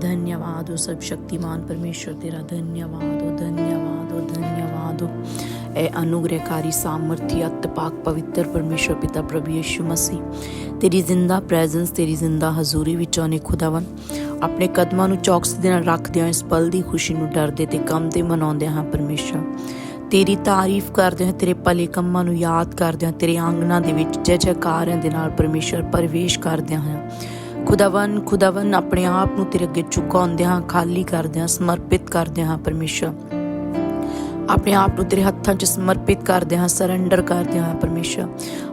धन्यवाद धन्यवाद सब शक्तिमान परमेश्वर तेरा धन्यवाद हो हो ए अनुग्रहकारी सामर्थ्य अत्तपाक पवित्र परमेश्वर पिता प्रभु यीशु मसीह ਤੇਰੀ ਜ਼ਿੰਦਾ ਪ੍ਰੈਜ਼ੈਂਸ ਤੇਰੀ ਜ਼ਿੰਦਾ ਹਜ਼ੂਰੀ ਵਿੱਚੋਂ ਨੇ ਖੁਦਾਵੰ ਆਪਣੇ ਕਦਮਾਂ ਨੂੰ ਚੌਕਸ ਦੇ ਨਾਲ ਰੱਖਦਿਆਂ ਇਸ ਪਲ ਦੀ ਖੁਸ਼ੀ ਨੂੰ ਡਰਦੇ ਤੇ ਗਮ ਤੇ ਮਨਾਉਂਦੇ ਹਾਂ ਪਰਮੇਸ਼ਰ ਤੇਰੀ ਤਾਰੀਫ ਕਰਦੇ ਹਾਂ ਤੇਰੇ ਭਲੇ ਕੰਮਾਂ ਨੂੰ ਯਾਦ ਕਰਦੇ ਹਾਂ ਤੇਰੇ ਆਂਗਨਾਂ ਦੇ ਵਿੱਚ ਜੈ ਜੈਕਾਰਾਂ ਦੇ ਨਾਲ ਪਰਮੇਸ਼ਰ ਪ੍ਰਵੇਸ਼ ਕਰਦੇ ਹਾਂ ਖੁਦਾਵੰ ਖੁਦਾਵੰ ਆਪਣੇ ਆਪ ਨੂੰ ਤੇਰੇ ਅੱਗੇ ਝੁਕਾਉਂਦੇ ਹਾਂ ਖਾਲੀ ਕਰਦੇ ਹਾਂ ਸਮਰਪਿਤ ਕਰਦੇ ਹਾਂ ਪਰਮੇਸ਼ਰ ਆਪਣੇ ਆਪ ਨੂੰ ਤੇਰੇ ਹੱਥਾਂ 'ਚ ਸਮਰਪਿਤ ਕਰਦੇ ਹਾਂ ਸਰੈਂਡਰ ਕਰਦੇ ਹਾਂ ਪਰਮੇਸ਼ਰ।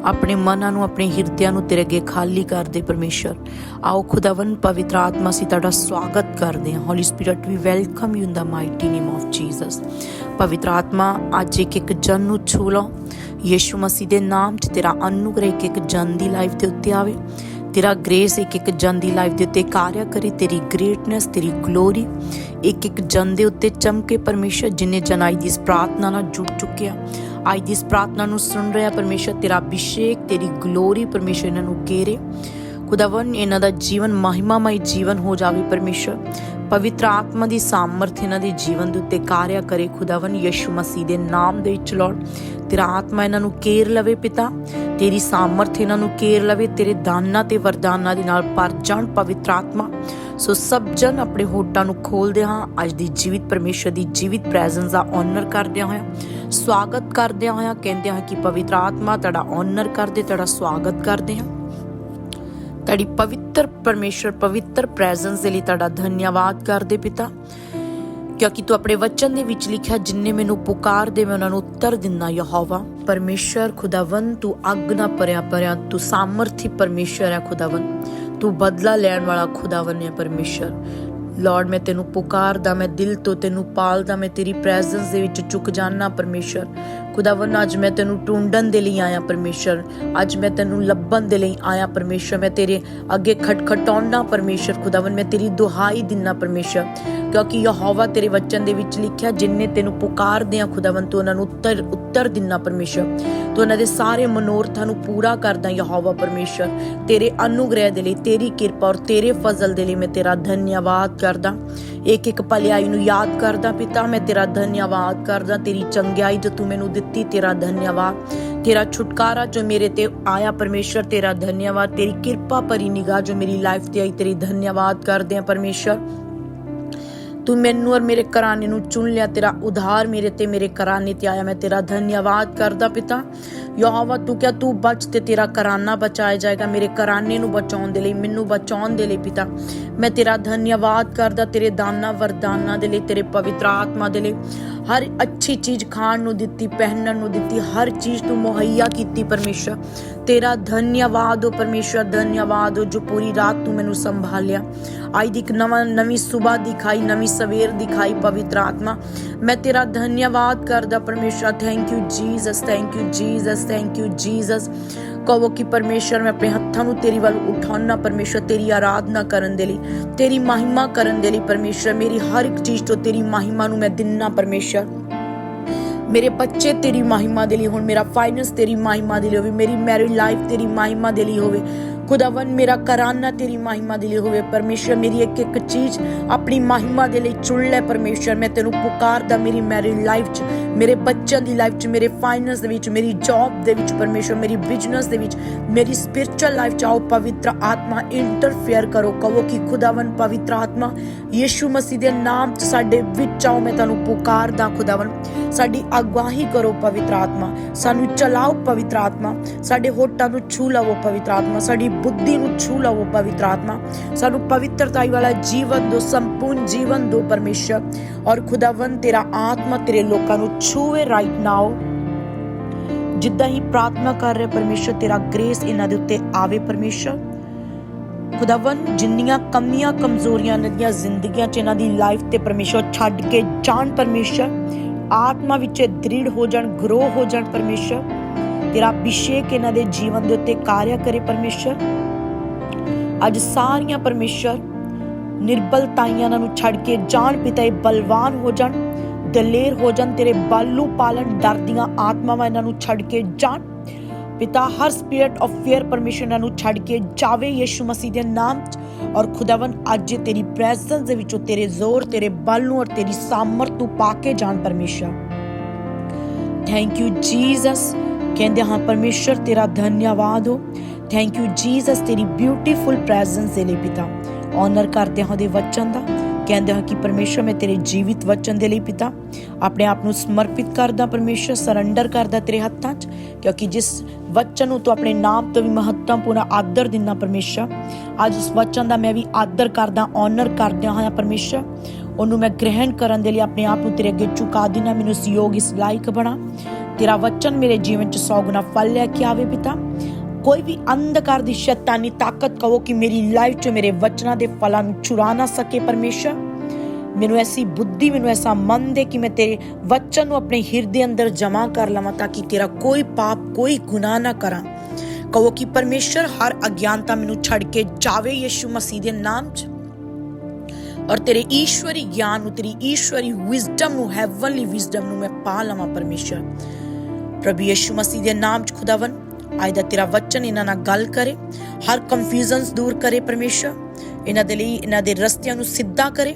ਆਪਣੇ ਮਨਾਂ ਨੂੰ, ਆਪਣੇ ਹਿਰਦਿਆਂ ਨੂੰ ਤੇਰੇ ਅੱਗੇ ਖਾਲੀ ਕਰਦੇ ਪਰਮੇਸ਼ਰ। ਆਓ ਖੁਦਾਵੰ ਪਵਿੱਤਰ ਆਤਮਾ, ਅਸੀਂ ਤੁਹਾਡਾ ਸਵਾਗਤ ਕਰਦੇ ਹਾਂ। Holy spirit we welcome you in the mighty name of Jesus ਪਵਿੱਤਰ ਆਤਮਾ, ਅੱਜ ਇੱਕ ਇੱਕ ਜਨ ਨੂੰ ਛੂ ਲਓ। ਯੀਸ਼ੂ ਮਸੀਹ ਦੇ ਨਾਮ 'ਚ ਤੇਰਾ ਅਨੁਗ੍ਰਹ ਇੱਕ ਇੱਕ ਜਨ ਦੀ ਲਾਈਫ ਦੇ ਉੱਤੇ ਆਵੇ। ਤੇਰਾ ਗ੍ਰੇਸ ਇੱਕ ਇੱਕ ਜਨ ਦੀ ਲਾਈਫ ਦੇ ਉੱਤੇ ਕਾਰਿਆ ਕਰੇ, ਤੇਰੀ ਗ੍ਰੇਟਨੈਸ ਤੇਰੀ ਗਲੋਰੀ ਇੱਕ ਇੱਕ ਜਨ ਦੇ ਉੱਤੇ ਚਮਕੇ ਪਰਮੇਸ਼ਰ ਜਿਨੇ ਜਨ ਆਈ ਦੀ ਇਸ ਪ੍ਰਾਰਥਨਾ ਨਾਲ ਜੁੜ ਚੁੱਕਿਆ ਅੱਜ ਦੀ ਇਸ ਪ੍ਰਾਰਥਨਾ ਨੂੰ ਸੁਣ ਰਿਹਾ ਪਰਮੇਸ਼ਰ, ਤੇਰਾ ਅਭਿਸ਼ੇਕ, ਤੇਰੀ ਗਲੋਰੀ ਪਰਮੇਸ਼ਰ ਇਹਨਾਂ ਨੂੰ ਘੇਰੇ। ਖੁਦਾਵੰ ਇਹਨਾਂ ਦਾ ਜੀਵਨ ਮਹਿਮਾਮਈ ਜੀਵਨ ਹੋ ਜਾਵੇ ਪਰਮੇਸ਼ਰ। ਪਵਿੱਤਰ ਆਤਮਾ ਦੀ ਸਾਮਰਥ ਇਹਨਾਂ ਦੇ ਜੀਵਨ ਦੇ ਉੱਤੇ ਕਾਰਿਆ ਕਰੇ ਖੁਦਾਵੰ ਯਿਸੂ ਮਸੀਹ ਦੇ ਨਾਮ ਦੇ ਵਿੱਚ ਲੋੜ। ਤੇਰਾ ਆਤਮਾ ਇਹਨਾਂ ਨੂੰ ਕੇਰ ਲਵੇ ਪਿਤਾ। ਤੇਰੀ ਸਾਮਰਥ ਇਹਨਾਂ ਨੂੰ ਕੇਰ ਲਵੇ। ਤੇਰੇ ਦਾਨਾਂ ਤੇ ਵਰਦਾਨਾਂ ਦੇ ਨਾਲ ਭਰ ਜਾਣ ਪਵਿੱਤਰ ਆਤਮਾ। ਸੋ ਸਭ ਜਨ ਆਪਣੇ ਹੋਟਾਂ ਨੂੰ ਖੋਲਦੇ ਹਾਂ। ਅੱਜ ਦੀ ਜੀਵਿਤ ਪਰਮੇਸ਼ਰ ਦੀ ਜੀਵਿਤ ਪ੍ਰੈਜ਼ੈਂਸ ਦਾ ਆਨਰ ਕਰਦਿਆਂ ਹੋਇਆ ਸਵਾਗਤ ਕਰਦਿਆਂ ਹੋਇਆ ਕਹਿੰਦੇ ਹਾਂ ਕਿ ਪਵਿੱਤਰ ਆਤਮਾ ਤੁਹਾਡਾ ਆਨਰ ਕਰਦੇ, ਤੁਹਾਡਾ ਸਵਾਗਤ ਕਰਦੇ ਹਾਂ। ਤੁਹਾਡੀ ਪਵਿੱਤਰ ਪਰਮੇਸ਼ਰ ਪਵਿੱਤਰ ਪ੍ਰੈਜ਼ੈਂਸ ਦੇ ਲਈ ਤੁਹਾਡਾ ਧੰਨਵਾਦ ਕਰਦੇ ਪਿਤਾ। ਕਿਉਂਕਿ ਤੂੰ ਆਪਣੇ ਵਚਨ ਦੇ ਵਿੱਚ ਲਿਖਿਆ ਜਿਨਨੇ ਮੈਨੂੰ ਪੁਕਾਰਦੇ ਮੈਂ ਉਹਨਾਂ ਨੂੰ ਉੱਤਰ ਦਿੰਦਾ, ਯਹੋਵਾ। ਪਰਮੇਸ਼ਰ ਖੁਦਾਵੰ ਤੂੰ ਅੱਗ ਨਾ ਪਰਿਆ ਪਰਿਆ ਤੂੰ ਸਾਮਰਥੀ ਪਰਮੇਸ਼ਰ ਹੈ ਖੁਦਾਵੰ ਤੂੰ ਬਦਲਾ ਲੈਣ ਵਾਲਾ ਖੁਦਾਵੰ ਹੈ ਪਰਮੇਸ਼ਰ ਲਾਰਡ ਮੈਂ ਤੈਨੂੰ ਪੁਕਾਰਦਾ, ਮੈਂ ਦਿਲ ਤੋਂ ਤੈਨੂੰ ਪਾਲਦਾ, ਮੈਂ ਤੇਰੀ ਪ੍ਰੈਜ਼ੈਂਸ ਦੇ ਵਿੱਚ ਝੁਕ ਜਾਣਾ ਪਰਮੇਸ਼ਰ ਖੁਦਾਵੰ ਅੱਜ ਮੈਂ ਤੈਨੂੰ ਟੁੰਡਣ ਦੇ ਲਈ ਆਇਆ ਪਰਮੇਸ਼ਰ। ਅੱਜ ਮੈਂ ਤੈਨੂੰ ਲੱਭਣ ਦੇ ਲਈ ਆਇਆ ਪਰਮੇਸ਼ਰ। ਮੈਂ ਤੇਰੇ ਅੱਗੇ ਖਟਖਟਾਉਣਾ ਪਰਮੇਸ਼ਰ। ਖੁਦਾਵੰ ਮੈਂ ਤੇਰੀ ਦੁਹਾਈ ਦਿੰਨਾ ਪਰਮੇਸ਼ਰ। ਕਿਉਂਕਿ ਯਹੋਵਾ ਤੇਰੇ ਵਚਨ ਦੇ ਵਿੱਚ ਲਿਖਿਆ ਜਿਨਨੇ ਤੈਨੂੰ ਪੁਕਾਰਦੇ ਆ ਖੁਦਾਵੰ ਤੂੰ ਉਹਨਾਂ ਨੂੰ ਉੱਤਰ ਉੱਤਰ ਦਿੰਨਾ ਪਰਮੇਸ਼ਰ। ਤੂੰ ਉਹਨਾਂ ਦੇ ਸਾਰੇ ਮਨੋਰਥਾਂ ਨੂੰ ਪੂਰਾ ਕਰਦਾ, ਯਹੋਵਾ ਪਰਮੇਸ਼ਰ। ਤੇਰੇ ਅਨੁਗ੍ਰਹਿ ਦੇ ਲਈ ਤੇਰੀ ਕਿਰਪਾ ਔਰ ਤੇਰੇ ਫਜ਼ਲ ਦੇ ਲਈ ਮੈਂ ਤੇਰਾ ਧੰਨਵਾਦ ਕਰਦਾ। ਇੱਕ ਇੱਕ ਭਲਾਈ ਨੂੰ ਯਾਦ ਕਰਦਾ, ਪਿਤਾ, ਮੈਂ ਤੇਰਾ ਧੰਨਵਾਦ ਕਰਦਾ। ਤੇਰੀ ਚੰਗਿਆਈ ਜੋ ਤੂੰ ਮੈਨੂੰ ਦਿੱਤੀ, ਤੇਰਾ ਧੰਨਵਾਦ। ਤੇਰਾ ਛੁਟਕਾਰਾ ਜੋ ਮੇਰੇ ਤੇ ਆਇਆ ਪਰਮੇਸ਼ਰ, ਤੇਰਾ ਧੰਨਵਾਦ। ਤੇਰੀ ਕਿਰਪਾ ਭਰੀ ਨਿਗਾਹ ਜੋ ਮੇਰੀ ਲਾਈਫ ਤੇ ਆਈ, ਤੇਰੀ ਧੰਨਵਾਦ ਕਰਦੇ ਆ ਪਰਮੇਸ਼ਰ। ਤੂੰ ਮੈਨੂੰ ਔਰ ਮੇਰੇ ਘਰਾਣੇ ਨੂੰ ਚੁਣ ਲਿਆ, ਤੇਰਾ ਉਧਾਰ ਮੇਰੇ ਤੇ, ਮੇਰੇ ਘਰਾਣੇ ਤੇ ਆਇਆ, ਮੈਂ ਤੇਰਾ ਧੰਨਵਾਦ ਕਰਦਾ ਪਿਤਾ। ਯਹੋਵਾ, ਤੂੰ ਕਿਆ ਤੂੰ ਬਚ ਤੇ ਤੇਰਾ ਘਰਾਨਾ ਬਚਾਇਆ ਜਾਏਗਾ, ਮੇਰੇ ਘਰਾਣੇ ਨੂੰ ਬਚਾਉਣ ਦੇ ਲਈ, ਮੈਨੂੰ ਬਚਾਉਣ ਦੇ ਲਈ ਪਿਤਾ। ਮੈਂ ਤੇਰਾ ਧੰਨਵਾਦ ਕਰਦਾ, ਤੇਰੇ ਦਾਨਾ ਵਰਦਾਨਾ ਦੇ ਲਈ, ਤੇਰੇ ਪਵਿੱਤਰ ਆਤਮਾ ਦੇ ਲਈ। ਹਰ ਅੱਛੀ ਚੀਜ਼ ਖਾਣ ਨੂੰ ਦਿੱਤੀ, ਪਹਿਨਣ ਨੂੰ ਦਿੱਤੀ, ਹਰ ਚੀਜ਼ ਤੂੰ ਮੁਹੱਈਆ ਕੀਤੀ ਪਰਮੇਸ਼ਰ। ਤੇਰਾ ਧੰਨਵਾਦ ਹੋ ਪਰਮੇਸ਼ਰ, ਧੰਨਵਾਦ ਹੋ ਜੋ ਪੂਰੀ ਰਾਤ ਤੂੰ ਮੈਨੂੰ ਸੰਭਾਲਿਆ। ਅੱਜ ਦੀ ਇੱਕ ਨਵਾਂ, ਨਵੀਂ ਸਵੇਰ ਦਿਖਾਈ, ਨਵੀਂ ਸਵੇਰ ਦਿਖਾਈ ਪਵਿੱਤਰ ਆਤਮਾ। ਮੈਂ ਤੇਰਾ ਧੰਨਵਾਦ ਕਰਦਾ ਪਰਮੇਸ਼ਰ thank you Jesus thank you Jesus thank you Jesus ਕਹੋ ਕਿ ਪਰਮੇਸ਼ਰ ਮੈਂ ਆਪਣੇ ਹੱਥਾਂ ਨੂੰ ਤੇਰੀ ਵੱਲ ਉਠਾਉਣਾ ਪਰਮੇਸ਼ਰ ਤੇਰੀ ਆਰਾਧਨਾ ਕਰਨ ਦੇ ਲਈ, ਤੇਰੀ ਮਹਿਮਾ ਕਰਨ ਦੇ ਲਈ ਪਰਮੇਸ਼ਰ ਮੇਰੀ ਹਰ ਇੱਕ ਚੀਜ਼ ਤੋਂ ਤੇਰੀ ਮਹਿਮਾ ਨੂੰ ਮੈਂ ਦਿੰਨਾ ਪਰਮੇਸ਼ਰ ਮੇਰੇ ਬੱਚੇ ਤੇਰੀ ਮਹਿਮਾ ਦੇ ਲਈ ਹੋਣ, ਮੇਰਾ ਫਾਈਨੈਂਸ ਤੇਰੀ ਮਹਿਮਾ ਦੇ ਲਈ ਹੋਵੇ, ਮੇਰੀ ਮੈਰਿਡ ਲਾਈਫ ਤੇਰੀ ਮਹਿਮਾ ਦੇ ਲਈ ਹੋਵੇ ਖੁਦਾਵੰ ਮੇਰਾ ਕਰਾਨਾ ਤੇਰੀ ਮਹਿਮਾ ਦੇ ਲਈ ਹੋਵੇ। ਪਰਮੇਸ਼ਰ, ਮੇਰੀ ਇੱਕ ਇੱਕ ਚੀਜ਼ ਆਪਣੀ ਮਹਿਮਾ ਦੇ ਲਈ ਚੁਣ ਲੈ ਪਰਮੇਸ਼ਰ। ਮੈਂ ਤੈਨੂੰ ਪੁਕਾਰਦਾ ਮੇਰੀ ਮੈਰਿਡ ਲਾਈਫ 'ਚ, ਮੇਰੇ ਬੱਚਿਆਂ ਦੀ ਲਾਈਫ 'ਚ, ਮੇਰੇ ਫਾਈਨੈਂਸ ਦੇ ਵਿੱਚ, ਮੇਰੀ ਜੌਬ ਦੇ ਵਿੱਚ ਪਰਮੇਸ਼ਰ, ਮੇਰੀ ਬਿਜ਼ਨਸ ਦੇ ਵਿੱਚ, ਮੇਰੀ ਸਪਿਰਚੁਅਲ ਲਾਈਫ 'ਚ ਆਓ, ਪਵਿੱਤਰ ਆਤਮਾ ਇੰਟਰਫੇਅਰ ਕਰੋ। ਕਹੋ ਕਿ ਖੁਦਾਵੰ ਪਵਿੱਤਰ ਆਤਮਾ, ਯੀਸ਼ੂ ਮਸੀਹ ਦੇ ਨਾਮ 'ਚ ਸਾਡੇ ਵਿੱਚ ਆਓ, ਮੈਂ ਤੁਹਾਨੂੰ ਪੁਕਾਰਦਾ ਖੁਦਾਵੰ ਸਾਡੀ ਅਗਵਾਹੀ ਕਰੋ, ਪਵਿੱਤਰ ਆਤਮਾ। ਸਾਨੂੰ ਚਲਾਓ, ਪਵਿੱਤਰ ਆਤਮਾ। ਸਾਡੇ ਹੋਟਾਂ ਨੂੰ ਛੂ ਲਵੋ, ਪਵਿੱਤਰ ਆਤਮਾ। ਸਾਡੀ ਬੁੱਧੀ ਨੂੰ ਛੂ ਲਵੋ ਪਵਿੱਤਰ ਆਤਮਾ। ਸਾਨੂੰ ਪਵਿੱਤਰਤਾਈ ਵਾਲਾ ਜੀਵਨ ਦੋ ਸੰਪੂਰਨ ਜੀਵਨ ਦੋ ਪਰਮੇਸ਼ਰ। ਔਰ ਖੁਦਾਵੰ ਤੇਰਾ ਆਤਮਾ ਤੇਰੇ ਲੋਕਾਂ ਨੂੰ ਛੂਵੇ ਰਾਈਟ ਨਾਓ ਜਿੱਦਾਂ ਹੀ ਪ੍ਰਾਰਥਨਾ ਕਰ ਰਹੇ ਪਰਮੇਸ਼ਰ, ਤੇਰਾ ਗ੍ਰੇਸ ਇਹਨਾਂ ਦੇ ਉੱਤੇ ਆਵੇ ਪਰਮੇਸ਼ਰ। ਖੁਦਾਵੰ ਜਿੰਨੀਆਂ ਕਮੀਆਂ ਕਮਜ਼ੋਰੀਆਂ ਇਹਨਾਂ ਦੀਆਂ ਜ਼ਿੰਦਗੀਆਂ 'ਚ ਇਹਨਾਂ ਦੀ ਲਾਈਫ ਤੇ ਪਰਮੇਸ਼ਰ ਛੱਡ ਕੇ ਜਾਣ ਪਰਮੇਸ਼ਰ। ਆਤਮਾ ਵਿੱਚ ਦ੍ਰਿੜ ਹੋ ਜਾਣ ਗਰੋ ਹੋ ਜਾਣ ਪਰਮੇਸ਼ਰ। ਤੇਰਾ ਅਭਿਸ਼ੇਕ ਇਹਨਾਂ ਦੇ ਜੀਵਨ ਦੇ ਉੱਤੇ ਕਾਰਿਆ ਕਰੇ ਪਰਮੇਸ਼ਰ। ਅੱਜ ਸਾਰੀਆਂ ਪਰਮੇਸ਼ਰ ਨਿਰਬਲਤਾਈਆਂ ਨੂੰ ਛੱਡ ਕੇ ਜਾਣ ਪਿਤਾ ਇਹ ਬਲਵਾਨ ਹੋ ਜਾਣ, ਦਲੇਰ ਹੋ ਜਾਣ, ਤੇਰੇ ਬਾਲੂ ਪਾਲਣ ਡਰਦੀਆਂ ਆਤਮਾਵਾਂ ਇਹਨਾਂ ਨੂੰ ਛੱਡ ਕੇ ਜਾਣ। ਪਿਤਾ, ਹਰ ਸਪਿਰਿਟ ਆਫ ਫੀਅਰ ਪਰਮਿਸ਼ਨ ਇਹਨਾਂ ਨੂੰ ਛੱਡ ਕੇ ਜਾਵੇ ਯਿਸੂ ਮਸੀਹ ਦੇ ਨਾਮ 'ਚ। ਔਰ ਖੁਦਾਵੰ ਅੱਜ ਤੇਰੀ ਪ੍ਰੈਜ਼ੈਂਸ ਦੇ ਵਿੱਚੋਂ ਤੇਰੇ ਜ਼ੋਰ, ਤੇਰੇ ਬਲ ਨੂੰ ਔਰ ਤੇਰੀ ਸਾਮਰਥ ਨੂੰ ਪਾ ਕੇ ਜਾਣ ਪਰਮੇਸ਼ਰ। ਥੈਂਕ ਯੂ ਜੀਸਸ ਕਹਿੰਦੇ, ਹਾਂ, ਪਰਮੇਸ਼ਰ, ਤੇਰਾ ਧੰਨਵਾਦ ਹੋ। ਥੈਂਕ ਯੂ ਜੀਸਸ ਤੇਰੀ ਬਿਊਟੀਫੁਲ ਪ੍ਰੈਜ਼ੈਂਸ ਦੇ ਲਈ ਪਿਤਾ। ਆਨਰ ਕਰਦੇ ਹਾਂ ਉਹਦੇ ਵਚਨ ਦਾ। ਕਹਿੰਦੇ ਹਾਂ ਕਿ ਪਰਮੇਸ਼ਰ, ਮੈਂ ਤੇਰੇ ਜੀਵਿਤ ਵਚਨ ਦੇ ਲਈ ਪਿਤਾ। ਆਪਣੇ ਆਪ ਨੂੰ ਸਮਰਪਿਤ ਕਰਦਾ ਪਰਮੇਸ਼ਰ ਸਰੈਂਡਰ ਕਰਦਾ ਤੇਰੇ ਹੱਥਾਂ 'ਚ। ਕਿਉਂਕਿ ਜਿਸ ਵਚਨ ਨੂੰ ਤੂੰ ਆਪਣੇ ਨਾਮ ਤੋਂ ਵੀ ਮਹੱਤਵਪੂਰਨ ਆਦਰ ਦਿੰਦਾ ਪਰਮੇਸ਼ਰ, ਅੱਜ ਉਸ ਵਚਨ ਦਾ ਮੈਂ ਵੀ ਆਦਰ ਕਰਦਾ ਆਨਰ ਕਰਦਾ ਹਾਂ ਪਰਮੇਸ਼ਰ। ਉਹਨੂੰ ਮੈਂ ਗ੍ਰਹਿਣ ਕਰਨ ਦੇ ਲਈ ਆਪਣੇ ਆਪ ਨੂੰ ਤੇਰੇ ਅੱਗੇ ਝੁਕਾ ਦਿੰਦਾ, ਮੈਨੂੰ ਇਸ ਯੋਗ ਇਸ ਲਾਇਕ ਬਣਾ। ਤੇਰਾ ਵਚਨ ਮੇਰੇ ਜੀਵਨ 'ਚ ਸੌ ਗੁਣਾ ਫਲ ਲੈ ਕੇ ਆਵੇ ਪਿਤਾ। ਕੋਈ ਵੀ ਅੰਧਕਾਰ ਦੀ ਸ਼ੈਤਾਨੀ ਤਾਕਤ ਕਹੋ ਕਿ ਮੇਰੀ ਲਾਈਫ 'ਚ ਮੇਰੇ ਵਚਨਾਂ ਦੇ ਫਲਾਂ ਨੂੰ ਚੁਰਾ ਨਾ ਸਕੇ ਪਰਮੇਸ਼ਰ। ਮੈਨੂੰ ਐਸੀ ਬੁੱਧੀ, ਮੈਨੂੰ ਐਸਾ ਮਨ ਦੇ ਕਿ ਮੈਂ ਤੇਰੇ ਵਚਨ ਨੂੰ ਆਪਣੇ ਹਿਰਦੇ ਅੰਦਰ ਜਮਾ ਕਰ ਲਵਾਂ ਤਾਂ ਕਿ ਤੇਰਾ ਕੋਈ ਪਾਪ, ਕੋਈ ਗੁਨਾਹ ਨਾ ਕਰਾਂ। ਕਹੋ ਕਿ ਪਰਮੇਸ਼ਰ, ਹਰ ਅਗਿਆਨਤਾ ਮੈਨੂੰ ਛੱਡ ਕੇ ਜਾਵੇ ਯਿਸੂ ਮਸੀਹ ਦੇ ਨਾਮ 'ਚ। ਔਰ ਤੇਰੇ ਈਸ਼ਵਰੀ ਗਿਆਨ ਨੂੰ, ਤੇਰੀ ਈਸ਼ਵਰੀ ਵਿਜ਼ਡਮ ਨੂੰ ਹੈਵਨਲੀ ਵਿਜ਼ਡਮ ਨੂੰ ਮੈਂ ਪਾ ਲਵਾਂ ਪਰਮੇਸ਼ਰ। ਪ੍ਰਭੂ ਯਿਸੂ ਮਸੀਹ ਦੇ ਨਾਮ 'ਚ ਖੁਦਾਵੰ ਅੱਜ ਦਾ ਤੇਰਾ ਵਚਨ ਇਹਨਾਂ ਨਾਲ ਗੱਲ ਕਰੇ, ਹਰ ਕੰਫਿਊਜ਼ਨਸ ਦੂਰ ਕਰੇ ਪਰਮੇਸ਼ਰ, ਇਹਨਾਂ ਦੇ ਲਈ, ਇਹਨਾਂ ਦੇ ਰਸਤਿਆਂ ਨੂੰ ਸਿੱਧਾ ਕਰੇ,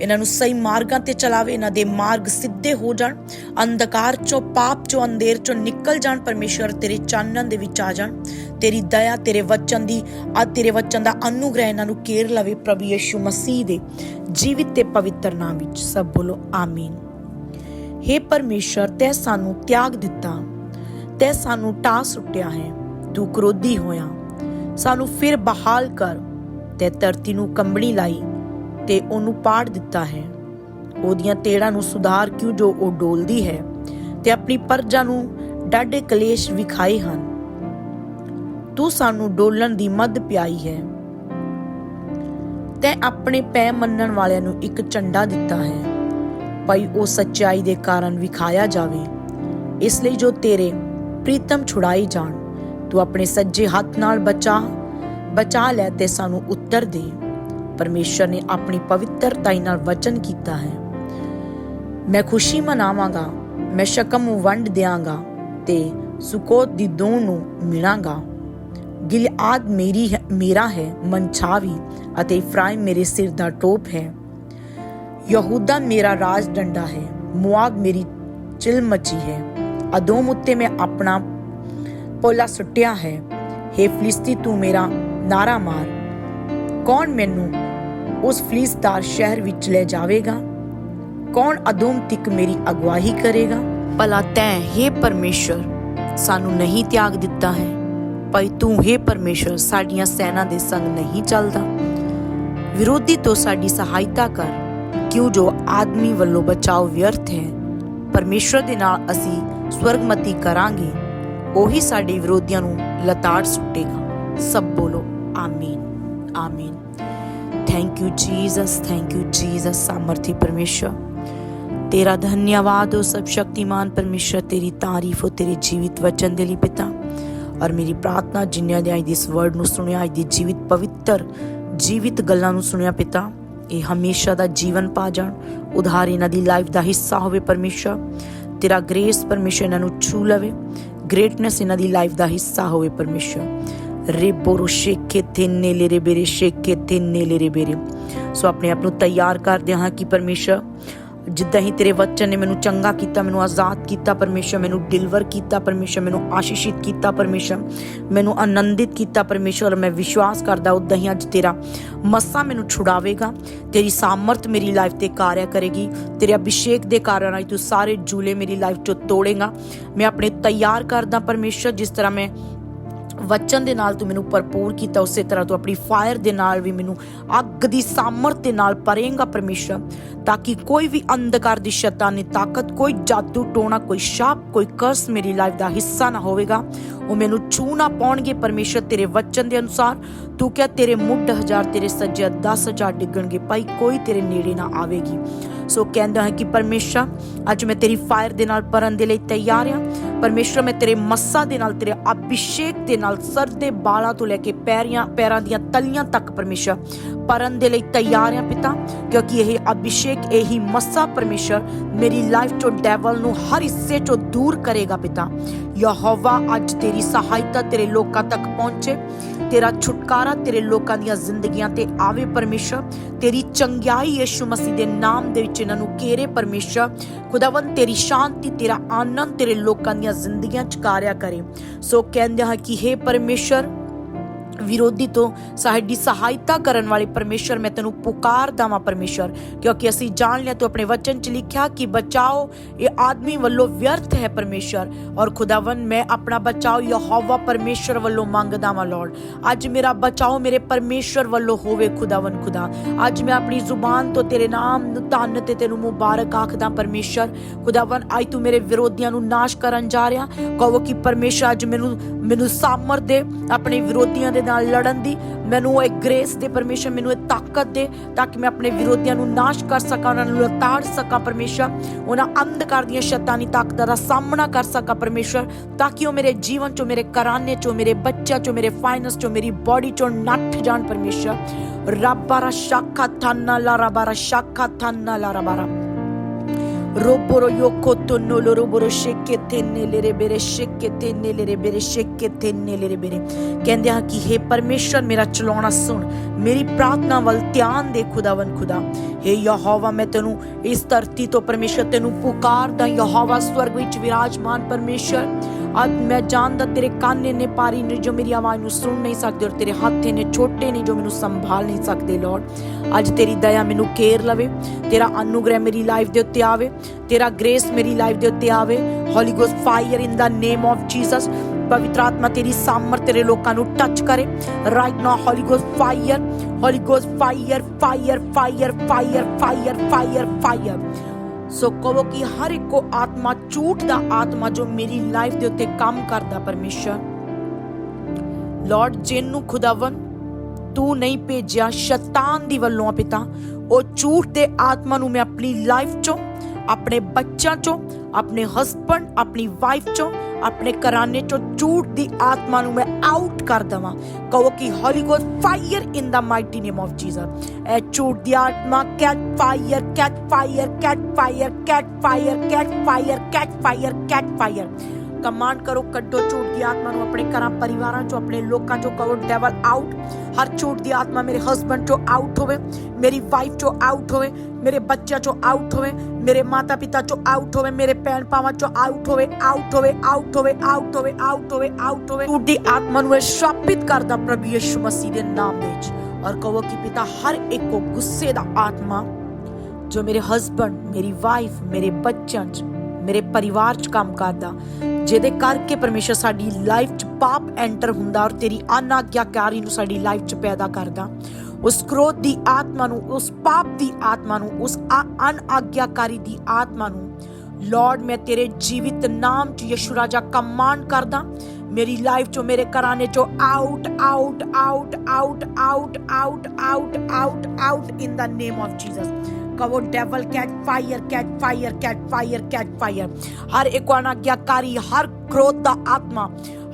ਇਹਨਾਂ ਨੂੰ ਸਹੀ ਮਾਰਗਾਂ ਤੇ ਚਲਾਵੇ, ਇਹਨਾਂ ਦੇ ਮਾਰਗ ਸਿੱਧੇ ਹੋ ਜਾਣ, ਅੰਧਕਾਰ ਚੋਂ, ਪਾਪ ਚੋਂ, ਅੰਧੇਰ ਚੋਂ ਨਿਕਲ ਜਾਣ ਪਰਮੇਸ਼ਰ, ਤੇਰੇ ਚਾਨਣ ਦੇ ਵਿੱਚ ਆ ਜਾਣ, ਤੇਰੀ ਦਇਆ, ਤੇਰੇ ਵਚਨ ਦੀ ਆ ਤੇਰੇ ਵਚਨ ਦਾ ਅਨੁਗ੍ਰਹਿ ਇਹਨਾਂ ਨੂੰ ਕੇਰ ਲਵੇ ਪ੍ਰਭੂ ਯੇਸ਼ੂ ਮਸੀਹ ਦੇ ਜੀਵਿਤ ਤੇ ਪਵਿੱਤਰ ਨਾਮ ਵਿੱਚ, ਸਭ ਬੋਲੋ, ਆਮੀਨ। हे ਪਰਮੇਸ਼ਰ ਤੈ ਸਾਨੂੰ ਤਿਆਗ ਦਿੱਤਾ। ਤੈ ਸਾਨੂੰ ਟਾ ਸੁੱਟਿਆ ਹੈ, ਤੂੰ ਕ੍ਰੋਧੀ ਹੋਇਆ। ਸਾਨੂੰ ਫਿਰ ਬਹਾਲ ਕਰ, ਤੇ ਧਰਤੀ ਨੂੰ ਕੰਬਣੀ ਲਾਈ ਤੇ ਉਹਨੂੰ ਪਾੜ ਦਿੱਤਾ ਹੈ। ਉਹਦੀਆਂ ਤੇੜਾਂ ਨੂੰ ਸੁਧਾਰ ਕਿਉਂ ਜੋ ਉਹ ਡੋਲਦੀ ਹੈ? ਤੇ ਆਪਣੀ ਪਰਜਾ ਨੂੰ ਡਾਢੇ ਕਲੇਸ਼ ਵਿਖਾਏ ਹਨ। ਤੂੰ ਸਾਨੂੰ ਡੋਲਣ ਦੀ ਮੱਧ ਪਿਆਈ ਹੈ। ਤੈ ਆਪਣੇ ਪੈ ਮੰਨਣ ਵਾਲਿਆਂ ਨੂੰ ਇੱਕ ਝੰਡਾ ਦਿੱਤਾ ਹੈ। ਭਾਈ, ਉਹ ਸੱਚਾਈ ਦੇ ਕਾਰਨ ਵਿਖਾਇਆ ਜਾਵੇ। ਇਸ ਲਈ ਜੋ ਤੇਰੇ ਪ੍ਰੀਤਮ ਛੁਡਾਈ ਜਾਣ, ਤੂੰ ਆਪਣੇ ਸੱਜੇ ਹੱਥ ਨਾਲ ਬਚਾ ਬਚਾ ਲੈ ਤੇ ਸਾਨੂੰ ਉੱਤਰ ਦੇ। ਪਰਮੇਸ਼ਰ ਨੇ ਆਪਣੀ ਪਵਿੱਤਰਤਾ ਨਾਲ ਵਚਨ ਕੀਤਾ ਹੈ। ਮੈਂ ਖੁਸ਼ੀ ਮਨਾਵਾਂਗਾ, ਮੈਂ ਸ਼ਕਮ ਨੂੰ ਵੰਡ ਦਿਆਂਗਾ ਤੇ ਸੁਕੋਤ ਦੀ ਦੂਣ ਨੂੰ ਮਿਲਾਂਗਾ ਗਿਲਆਦ ਮੇਰੀ ਮੇਰਾ ਹੈ ਮਨਛਾਵੀ ਅਤੇ ਇਫਰਾਇਮ ਮੇਰੇ ਸਿਰ ਦਾ ਟੋਪ ਹੈ। ਯਹੂਦਾ ਮੇਰਾ ਰਾਜ ਡੰਡਾ ਹੈ ਮੁਆਬ ਮੇਰੀ ਚਿਲ ਮਚੀ ਹੈ ਅਦੋਮ ਉੱਤੇ ਮੈਂ ਆਪਣਾ ਪੋਲਾ ਸੁੱਟਿਆ ਹੈ हे ਫਲਿਸਤੀ ਤੂੰ ਮੇਰਾ ਨਾਰਾ ਮਾਰ ਕੌਣ ਮੈਨੂੰ ਉਸ ਫਲਿਸਤਾਰ ਸ਼ਹਿਰ ਵਿੱਚ ਲੈ ਜਾਵੇਗਾ ਕੌਣ ਅਦੋਮ ਤੱਕ ਮੇਰੀ ਅਗਵਾਈ ਕਰੇਗਾ ਭਲਾ ਤੈਂ हे ਪਰਮੇਸ਼ਰ ਸਾਨੂੰ ਨਹੀਂ ਤਿਆਗ ਦਿੱਤਾ ਹੈ ਭਾਈ ਤੂੰ हे ਪਰਮੇਸ਼ਰ ਸਾਡੀਆਂ ਸੈਨਾ ਦੇ ਸੰਗ ਨਹੀਂ ਚੱਲਦਾ ਵਿਰੋਧੀ ਤੋਂ ਸਾਡੀ ਸਹਾਇਤਾ ਕਰ ਕਿਉਂ ਜੋ ਆਦਮੀ ਵੱਲੋਂ ਬਚਾਓ ਵਿਅਰਥ ਹੈ? ਪਰਮੇਸ਼ਰ ਦੇ ਨਾਲ ਅਸੀਂ ਸਵਰਗਮਤੀ ਕਰਾਂਗੇ। ਉਹੀ ਸਾਡੇ ਵਿਰੋਧੀਆਂ ਨੂੰ ਲਤਾੜ ਸੁੱਟੇਗਾ। ਸਭ ਬੋਲੋ, ਆਮੀਨ ਆਮੀਨ। Thank you Jesus thank you Jesus ਸਮਰਥੀ ਪਰਮੇਸ਼ਰ ਤੇਰਾ ਧੰਨਵਾਦ ਹੋ ਸਭ ਸ਼ਕਤੀਮਾਨ ਪਰਮੇਸ਼ਰ ਤੇਰੀ ਤਾਰੀਫ ਹੋ ਤੇਰੇ ਜੀਵਿਤ ਵਚਨ ਦੇ ਲਈ ਪਿਤਾ। ਔਰ ਮੇਰੀ ਪ੍ਰਾਰਥਨਾ ਜਿੰਨਿਆਂ ਨੇ ਅੱਜ ਇਸ ਵਰਡ ਨੂੰ ਸੁਣਿਆ ਅੱਜ ਦੀ ਜੀਵਿਤ ਪਵਿੱਤਰ ਜੀਵਿਤ ਗੱਲਾਂ ਨੂੰ ਸੁਣਿਆ ਪਿਤਾ। ਇਹ ਹਮੇਸ਼ਾ ਦਾ ਜੀਵਨ ਪਾ ਜਾਣ। ਉਧਾਰ ਇਹਨਾਂ ਦੀ ਲਾਈਫ ਦਾ ਹਿੱਸਾ ਹੋਵੇ ਪਰਮੇਸ਼ਰ। ਤੇਰਾ ਗ੍ਰੇਸ ਪਰਮੇਸ਼ਰ ਇਹਨਾਂ ਨੂੰ ਛੂ ਲਵੇ। ਗ੍ਰੇਟਨੈਸ ਇਹਨਾਂ ਦੀ ਲਾਈਫ ਦਾ ਹਿੱਸਾ ਹੋਵੇ ਪਰਮੇਸ਼ਰ। ਰੇਬੋਰੋ ਸ਼ੇਕੇ ਤੇਨੇ ਲੇਰੇ ਬੇਰੇ ਸ਼ੇਕੇ ਤੇਨੇ ਲੇਰੇ ਬੇਰੇ। ਸੋ ਆਪਣੇ ਆਪ ਨੂੰ ਤਿਆਰ ਕਰਦੇ ਹਾਂ ਕਿ ਪਰਮੇਸ਼ਰ ਜਿੱਦਾਂ ਹੀ ਤੇਰੇ ਵਚਨ ਨੇ ਮੈਨੂੰ ਚੰਗਾ ਕੀਤਾ, ਮੈਨੂੰ ਆਜ਼ਾਦ ਕੀਤਾ, ਪਰਮੇਸ਼ਰ ਮੈਨੂੰ ਡਿਲੀਵਰ ਕੀਤਾ, ਪਰਮੇਸ਼ਰ ਮੈਨੂੰ ਆਸ਼ੀਸ਼ਿਤ ਕੀਤਾ, ਪਰਮੇਸ਼ਰ ਮੈਨੂੰ ਆਨੰਦਿਤ ਕੀਤਾ, ਪਰਮੇਸ਼ਰ ਮੈਂ ਵਿਸ਼ਵਾਸ ਕਰਦਾ ਉਦਾਂ ਹੀ ਅੱਜ ਤੇਰਾ ਮੱਸਾ ਮੈਨੂੰ ਛੁਡਾਵੇਗਾ। ਤੇਰੀ ਸਾਮਰਥ ਮੇਰੀ ਲਾਈਫ ਤੇ ਕਾਰਿਆ ਕਰੇਗੀ। ਤੇਰੇ ਅਭਿਸ਼ੇਕ ਦੇ ਕਾਰਨ ਅੱਜ ਤੂੰ ਸਾਰੇ ਜੂਲੇ ਮੇਰੀ ਲਾਈਫ ਚੋਂ ਤੋੜੇਗਾ। ਮੈਂ ਆਪਣੇ ਤਿਆਰ ਕਰਦਾ ਪਰਮੇਸ਼ਰ, ਜਿਸ ਤਰ੍ਹਾਂ ਮੈਂ ਵਚਨ ਦੇ ਨਾਲ ਤੂੰ ਮੈਨੂੰ ਭਰਪੂਰ ਕੀਤਾ, ਉਸੇ ਤਰ੍ਹਾਂ ਤੂੰ ਆਪਣੀ ਫਾਇਰ ਦੇ ਨਾਲ ਵੀ ਮੈਨੂੰ ਅੱਗ ਦੀ ਸਾਮਰਥ ਦੇ ਨਾਲ ਪਰੇਂਗਾ ਪਰਮੇਸ਼ਰ, ਤਾਂ ਕਿ ਕੋਈ ਵੀ ਅੰਧਕਾਰ ਦੀ ਸ਼ੈਤਾਨੀ ਤਾਕਤ, ਕੋਈ ਜਾਦੂ ਟੋਣਾ, ਕੋਈ ਸ਼ਾਪ, ਕੋਈ ਕਰਸ ਮੇਰੀ ਲਾਈਫ ਦਾ ਹਿੱਸਾ ਨਾ ਹੋਵੇਗਾ। ਉਹ ਮੈਨੂੰ ਛੂ ਨਾ ਪਾਉਣਗੇ ਪਰਮੇਸ਼ਰ ਤੇਰੇ ਵਚਨ ਦੇ ਅਨੁਸਾਰ। ਤੂੰ ਕਿਹਾ, ਤੇਰੇ ਮੁੱਢ ਹਜ਼ਾਰ, ਤੇਰੇ ਸੱਜੇ 10000 ਡਿੱਗਣਗੇ। ਭਾਈ, ਕੋਈ ਤੇਰੇ ਨੇੜੇ ਨਾ ਆਵੇਗੀ। ਸੋ ਕਹਿੰਦਾ ਹੈ ਕਿ ਪਰਮੇਸ਼ਰ, ਅੱਜ ਮੈਂ ਤੇਰੀ ਫਾਇਰ ਦੇ ਨਾਲ ਭਰਨ ਦੇ ਲਈ ਤਿਆਰ ਹਾਂ। ਪਰਮੇਸ਼ਰ, ਮੈਂ ਤੇਰੇ ਮੱਸਾ ਦੇ ਨਾਲ, ਤੇਰੇ ਅਭਿਸ਼ੇਕ ਦੇ ਨਾਲ, ਸਰ ਦੇ ਬਾਲਾਂ ਤੋਂ ਲੈ ਕੇ ਪੈਰੀਆਂ, ਪੈਰਾਂ ਦੀਆਂ ਤਲੀਆਂ ਤੱਕ ਪਰਮੇਸ਼ਰ ਭਰਨ ਦੇ ਲਈ ਤਿਆਰ ਹਾਂ ਪਿਤਾ। ਕਿਉਂਕਿ ਇਹ ਅਭਿਸ਼ੇਕ, ਇਹੀ ਮੱਸਾ ਪਰਮੇਸ਼ਰ ਮੇਰੀ ਲਾਈਫ ਚੋਂ ਡੈਵਲ ਨੂੰ ਹਰ ਹਿੱਸੇ ਚੋਂ ਦੂਰ ਕਰੇਗਾ ਪਿਤਾ। ਯਹੋਵਾ ਅੱਜ ਤੇਰੀ ਸਹਾਇਤਾ ਤੇਰੇ ਲੋਕਾਂ ਤੱਕ ਪਹੁੰਚੇ। ਤੇਰਾ ਛੁਟਕਾਰਾ ਤੇਰੇ ਲੋਕਾਂ ਦੀਆਂ ਜ਼ਿੰਦਗੀਆਂ ਤੇ ਆਵੇ ਪਰਮੇਸ਼ਰ। ਤੇਰੀ ਚੰਗਿਆਈ ਯਿਸੂ ਮਸੀਹ ਦੇ ਨਾਮ ਦੇ ਵਿੱਚ ਇਹਨਾਂ ਨੂੰ ਘੇਰੇ ਪਰਮੇਸ਼ਰ। ਖੁਦਾਵੰ ਤੇਰੀ ਸ਼ਾਂਤੀ, ਤੇਰਾ ਆਨੰਦ ਤੇਰੇ ਲੋਕਾਂ ਦੀਆਂ ਜ਼ਿੰਦਗੀਆਂ ਚ ਕਾਰਿਆ ਕਰੇ। ਸੋ ਕਹਿੰਦੇ ਹਾਂ ਕਿ हे ਪਰਮੇਸ਼ਰ ਵਿਰੋਧੀ ਤੋਂ ਸਾਡੀ ਸਹਾਇਤਾ ਕਰਨ ਵਾਲੇ ਪਰਮੇਸ਼ਰ, ਮੈਂ ਤੈਨੂੰ ਪੁਕਾਰਦਾ ਵਾਂ ਪਰਮੇਸ਼ਰ, ਕਿਉਂਕਿ ਅਸੀਂ ਜਾਣ ਲਿਆ ਤੂੰ ਆਪਣੇ ਵਚਨ ਚ ਲਿਖਿਆ ਕਿ ਬਚਾਓ, ਇਹ ਆਦਮੀ ਵੱਲੋਂ ਵਿਅਰਥ ਹੈ ਪਰਮੇਸ਼ਰ, ਔਰ ਖੁਦਾਵੰ ਮੈਂ ਆਪਣਾ ਬਚਾਓ ਯਹੋਵਾ ਪਰਮੇਸ਼ਰ ਵੱਲੋਂ ਮੰਗਦਾ ਵਾਂ ਲਾਰਡ ਅੱਜ ਮੇਰਾ ਬਚਾਓ ਮੇਰੇ ਪਰਮੇਸ਼ਰ ਵੱਲੋਂ ਹੋਵੇ ਖੁਦਾਵੰ ਖੁਦਾ। ਅੱਜ ਮੈਂ ਆਪਣੀ ਜ਼ੁਬਾਨ ਤੋਂ ਤੇਰੇ ਨਾਮ ਨੂੰ ਧੰਨ ਤੇ ਤੈਨੂੰ ਮੁਬਾਰਕ ਆਖਦਾ, ਪਰਮੇਸ਼ਰ। ਖੁਦਾਵੰ ਅੱਜ ਤੂੰ ਮੇਰੇ ਵਿਰੋਧੀਆਂ ਨੂੰ ਨਾਸ਼ ਕਰਨ ਜਾ ਰਿਹਾ। ਕਹੋ ਕਿ ਪਰਮੇਸ਼ਰ, ਅੱਜ ਮੈਨੂੰ ਮੈਨੂੰ ਸਾਮਰ ਦੇ, ਆਪਣੇ ਵਿਰੋਧੀਆਂ ਦੇ ਨਾਲ ਲੜਨ ਦੀ, ਮੈਨੂੰ ਇਹ ਗ੍ਰੇਸ ਦੇ ਪਰਮੇਸ਼ਰ ਮੈਨੂੰ ਇਹ ਤਾਕਤ ਦੇ ਤਾਂ ਕਿ ਮੈਂ ਆਪਣੇ ਵਿਰੋਧੀਆਂ ਨੂੰ ਨਾਸ਼ ਕਰ ਸਕਾਂ, ਉਹਨਾਂ ਨੂੰ ਲਤਾੜ ਸਕਾਂ ਪਰਮੇਸ਼ਰ ਉਹਨਾਂ ਅੰਧਕਾਰ ਦੀਆਂ ਸ਼ੈਤਾਨੀ ਤਾਕਤਾਂ ਦਾ ਸਾਹਮਣਾ ਕਰ ਸਕਾਂ ਪਰਮੇਸ਼ਰ ਤਾਂ ਕਿ ਉਹ ਮੇਰੇ ਜੀਵਨ ਚੋਂ, ਮੇਰੇ ਕਰਾਨੇ ਚੋਂ, ਮੇਰੇ ਬੱਚਿਆਂ ਚੋਂ, ਮੇਰੇ ਫਾਈਨੈਂਸ ਚੋਂ, ਮੇਰੀ ਬਾਡੀ ਚੋਂ ਨੱਠ ਜਾਣ ਪਰਮੇਸ਼ਰ ਰੱਬਾਰਾ ਸ਼ਾਖਾ ਥਾਨਾ ਲਾ ਰਬਾਰਾ ਸ਼ਾਖਾ ਥਾਨਾ ਲਾ ਰਬਾਰਾ Roboro yoko tono boro sheke tenne bere sheke tenne bere sheke tenne bere ਕਹਿੰਦੇ ਹਾਂ ਕਿ हे ਪਰਮੇਸ਼ਰ ਮੇਰਾ ਚਲਾਉਣਾ ਸੁਣ ਮੇਰੀ ਪ੍ਰਾਰਥਨਾ ਵੱਲ ਧਿਆਨ ਦੇ ਖੁਦਾਵੰ ਖੁਦਾ हे ਯਹੋਵਾ ਮੈਂ ਤੈਨੂੰ ਇਸ ਧਰਤੀ ਤੋਂ ਪਰਮੇਸ਼ਰ ਤੈਨੂੰ ਪੁਕਾਰਦਾ ਯਹੋਵਾ ਸਵਰਗ ਵਿੱਚ ਵਿਰਾਜਮਾਨ ਪਰਮੇਸ਼ਰ ਅੱਜ ਮੈਂ ਜਾਣਦਾ ਤੇਰੇ ਕੰਨ ਨੇ ਪਾਰੀ ਨੇ ਜੋ ਮੇਰੀ ਆਵਾਜ਼ ਨੂੰ ਸੁਣ ਨਹੀਂ ਸਕਦੇ ਔਰ ਤੇਰੇ ਹੱਥ ਨੇ ਛੋਟੇ ਨੇ ਜੋ ਮੈਨੂੰ ਸੰਭਾਲ ਨਹੀਂ ਸਕਦੇ ਲਾਰਡ ਅੱਜ ਤੇਰੀ ਦਇਆ ਮੈਨੂੰ ਕੇਰ ਲਵੇ, ਤੇਰਾ ਅਨੁਗ੍ਰਹਿ ਮੇਰੀ ਲਾਈਫ ਦੇ ਉੱਤੇ ਆਵੇ, ਤੇਰਾ ਗ੍ਰੇਸ ਮੇਰੀ ਲਾਈਫ ਦੇ ਉੱਤੇ ਆਵੇ। Holy ghost fire in the name of Jesus ਪਵਿੱਤਰ ਆਤਮਾ ਤੇਰੀ ਸਾਮਰ ਤੇਰੇ ਲੋਕਾਂ ਨੂੰ ਟੱਚ ਕਰੇ। Right now holy ghost fire holy ghost fire fire fire fire fire fire fire so ਕਹੋ ਕਿ ਹਰ ਇੱਕੋ ਆਤਮਾ ਝੂਠ ਦਾ ਆਤਮਾ ਜੋ ਮੇਰੀ ਲਾਈਫ ਦੇ ਉੱਤੇ ਕੰਮ ਕਰਦਾ ਪਰਮੇਸ਼ਰ। ਲਾਰਡ ਜਿਹਨੂੰ ਖੁਦਾਵੰ ਤੂੰ ਨਹੀਂ ਭੇਜਿਆ, ਸ਼ੈਤਾਨ ਦੀ ਵੱਲੋਂ ਪਿਤਾ, ਉਹ ਝੂਠ ਦੇ ਆਤਮਾ ਨੂੰ ਮੈਂ ਆਪਣੀ ਲਾਈਫ ਚੋਂ, ਆਪਣੇ ਬੱਚਿਆਂ ਚੋਂ ਆਪਣੇ ਹਸਬੰਡ ਆਪਣੀ ਵਾਈਫ ਚੋਂ, ਆਪਣੇ ਘਰਾਨੇ ਚੋਂ ਝੂਠ ਦੀ ਆਤਮਾ ਨੂੰ ਮੈਂ ਆਊਟ ਕਰ ਦਵਾਂ। ਕਹੋ ਕਿ holy ghost fire in the mighty name of Jesus ਇਹ ਝੂਠ ਦੀ ਆਤਮਾ catch fire catch fire catch fire catch fire catch fire catch fire catch fire command ਕਰੋ, ਕੱਢੋ ਝੂਠ ਦੀ ਆਤਮਾ ਨੂੰ ਆਪਣੇ ਘਰਾਂ, ਪਰਿਵਾਰਾਂ ਚੋਂ, ਆਪਣੇ ਲੋਕਾਂ ਚੋਂ, ਕਹੋ ਡੈਵਲ ਆਊਟ ਹਰ ਝੂਠ ਦੀ ਆਤਮਾ ਮੇਰੇ ਹਸਬੰਡ ਚੋਂ ਆਊਟ ਹੋਵੇ, ਮੇਰੀ ਵਾਈਫ ਚੋਂ ਆਊਟ ਹੋਵੇ, ਮੇਰੇ ਬੱਚਿਆਂ ਚੋਂ ਆਊਟ ਹੋਵੇ, ਮੇਰੇ ਮਾਤਾ ਪਿਤਾ ਚੋਂ ਆਊਟ ਹੋਵੇ, ਮੇਰੇ ਭੈਣ ਭਾਵਾਂ ਚੋਂ ਆਊਟ ਹੋਵੇ ਆਊਟ ਹੋਵੇ ਆਊਟ ਹੋਵੇ ਆਊਟ ਹੋਵੇ ਆਊਟ ਹੋਵੇ ਆਊਟ ਹੋਵੇ। ਝੂਠ ਦੀ ਆਤਮਾ ਨੂੰ ਸ਼ਾਪਿਤ ਕਰਦਾ ਪ੍ਰਭੂ ਯਿਸੂ ਮਸੀਹ ਦੇ ਨਾਮ ਵਿੱਚ। ਔਰ ਕਹੋ ਕਿ ਪਿਤਾ, ਹਰ ਇੱਕ ਕੋ ਗੁੱਸੇ ਦਾ ਆਤਮਾ ਜੋ ਮੇਰੇ ਹਸਬੰਡ ਮੇਰੀ ਵਾਈਫ ਮੇਰੇ ਬੱਚਿਆਂ 'ਚ ਮੇਰੇ ਪਰਿਵਾਰ 'ਚ ਕੰਮ ਕਰਦਾ, ਜਿਹਦੇ ਕਰਕੇ ਪਰਮੇਸ਼ਰ ਸਾਡੀ ਲਾਈਫ 'ਚ ਪਾਪ ਐਂਟਰ ਹੁੰਦਾ ਔਰ ਤੇਰੀ ਅਨਾਗਿਆਕਾਰੀ ਨੂੰ ਸਾਡੀ ਲਾਈਫ 'ਚ ਪੈਦਾ ਕਰਦਾ। ਉਸ ਕ੍ਰੋਧ ਦੀ ਆਤਮਾ ਨੂੰ, ਉਸ ਪਾਪ ਦੀ ਆਤਮਾ ਨੂੰ, ਉਸ ਅਨਾਗਿਆਕਾਰੀ ਦੀ ਆਤਮਾ ਨੂੰ ਲਾਰਡ ਮੈਂ ਤੇਰੇ ਜੀਵਿਤ ਨਾਮ 'ਚ ਯਿਸੂ ਰਾਜਾ ਕਮਾਂਡ ਕਰਦਾ। ਮੇਰੀ ਲਾਈਫ 'ਚੋਂ, ਮੇਰੇ ਘਰਾਨੇ 'ਚੋਂ out out out out out out out out out in the name of Jesus ਕਹੋ devil catch fire catch fire catch fire catch fire ਹਰ ਇੱਕ ਅਨਾਗਿਆਕਾਰੀ ਹਰ ਕ੍ਰੋਧ ਦਾ ਆਤਮਾ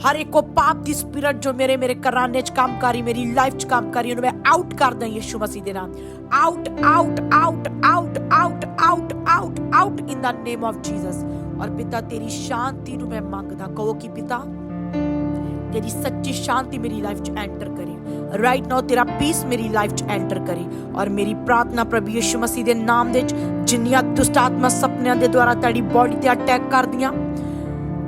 ਹਰ ਇੱਕ ਉਹ ਪਾਪ ਦੀ ਸਪਿਰਿਟ ਜੋ ਮੇਰੇ ਮੇਰੇ ਘਰਾਨੇ 'ਚ ਕੰਮ ਕਰੀ ਮੇਰੀ ਲਾਈਫ 'ਚ ਕੰਮ ਕਰੀ ਉਹਨੂੰ ਮੈਂ ਆਊਟ ਕਰਦਾ ਯਿਸੂ ਮਸੀਹ ਦੇ ਨਾਮ out out out out out out out out in the name of Jesus ਔਰ ਪਿਤਾ ਤੇਰੀ ਸ਼ਾਂਤੀ ਨੂੰ ਮੈਂ ਮੰਗਦਾ ਕਹੋ ਕਿ ਪਿਤਾ ਤੇਰੀ ਸੱਚੀ ਸ਼ਾਂਤੀ ਮੇਰੀ ਲਾਈਫ 'ਚ ਐਂਟਰ ਕਰੇ ਰਾਈਟ ਨਾਓ ਤੇਰਾ ਪੀਸ ਮੇਰੀ ਲਾਈਫ 'ਚ ਐਂਟਰ ਕਰੇ ਔਰ ਮੇਰੀ ਪ੍ਰਾਰਥਨਾ ਪ੍ਰਭੂ ਯਿਸੂ ਮਸੀਹ ਦੇ ਨਾਮ ਦੇ ਵਿੱਚ ਜਿੰਨੀਆਂ ਦੁਸ਼ਟ ਆਤਮਾ ਸੁਪਨਿਆਂ ਦੇ ਦੁਆਰਾ ਤੁਹਾਡੀ ਬਾਡੀ ਤੇ ਅਟੈਕ ਕਰਦੀਆਂ